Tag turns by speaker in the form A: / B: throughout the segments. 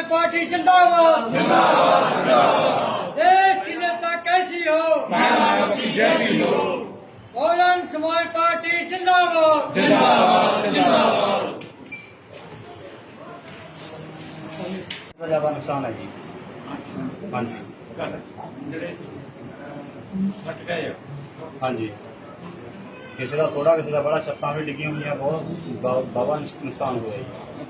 A: समाज पार्टी जिंदाबाद जिंदाबाद देश की नेता कैसी हो
B: जैसी हो
A: बहुजन समाज पार्टी जिंदाबाद
C: ਦਾ ਜ਼ਿਆਦਾ ਨੁਕਸਾਨ ਹੈ ਜੀ ਹਾਂਜੀ
B: ਜਿਹੜੇ ਫਟ ਗਏ ਆ
C: ਹਾਂਜੀ ਕਿਸੇ ਦਾ ਥੋੜਾ ਕਿਸੇ ਦਾ ਬੜਾ ਛੱਤਾਂ ਵੀ ਡਿੱਗੀਆਂ ਹੋਈਆਂ ਬਹੁਤ ਬਾਬਾ ਨੁਕਸਾਨ ਹੋਇਆ ਜੀ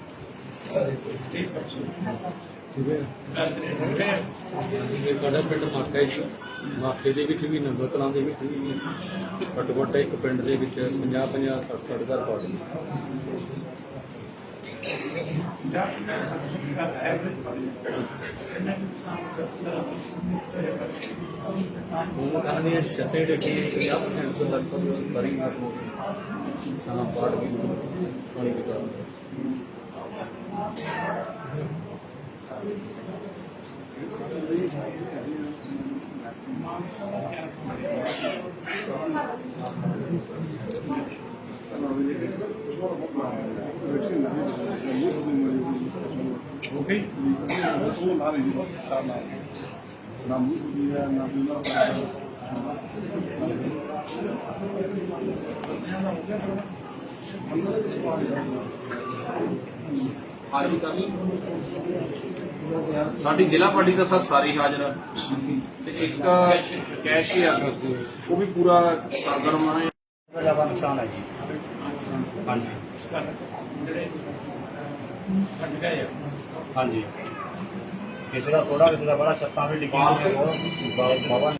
B: ਤੁਹਾਡਾ
D: ਸਾਡਾ ਪਿੰਡ ਮਾਕਾ ਹੈ ਜੀ ਮਾਕੇ ਦੇ ਵਿੱਚ ਵੀ ਨੰਬਰ ਕਲਾਂ ਦੇ ਵਿੱਚ ਵੀ ਘੱਟੋ ਘੱਟ ਇੱਕ ਪਿੰਡ ਦੇ ਵਿੱਚ 50 50 60 60 ਘਰ ਪਾ ਗਏ ਹੁਣ ਕਹਿੰਦੇ ਨੇ ਛੱਤੇ ਦੇ ਕੇ 50% ਤੋਂ ਲਗਭਗ ਕਰੀ ਹੱਥ ਪਾੜ ਵੀ ਪਾਣੀ 아, 이
B: 감이?
E: ਸਾਡੀ ਜ਼ਿਲ੍ਹਾ ਪਾਰਟੀ ਦਾ ਸਰ ਸਾਰੀ ਹਾਜ਼ਰ ਆ। ਤੇ ਇੱਕ ਕੈਸ਼ੀਅਰ ਉਹ ਵੀ ਪੂਰਾ ਸਰਗਰਮ
C: ਦਾ ਜ਼ਿਆਦਾ ਨੁਕਸਾਨ ਹੈ ਜੀ। ਹਾਂਜੀ।
B: ਆ
C: ਕਿਸੇ ਦਾ ਥੋੜਾ ਕਿਸੇ ਦਾ ਬੜਾ ਛੱਤਾਂ ਵੀ ਡਿੱਗੀਆਂ ਬਹੁਤ ਬਾਬਾ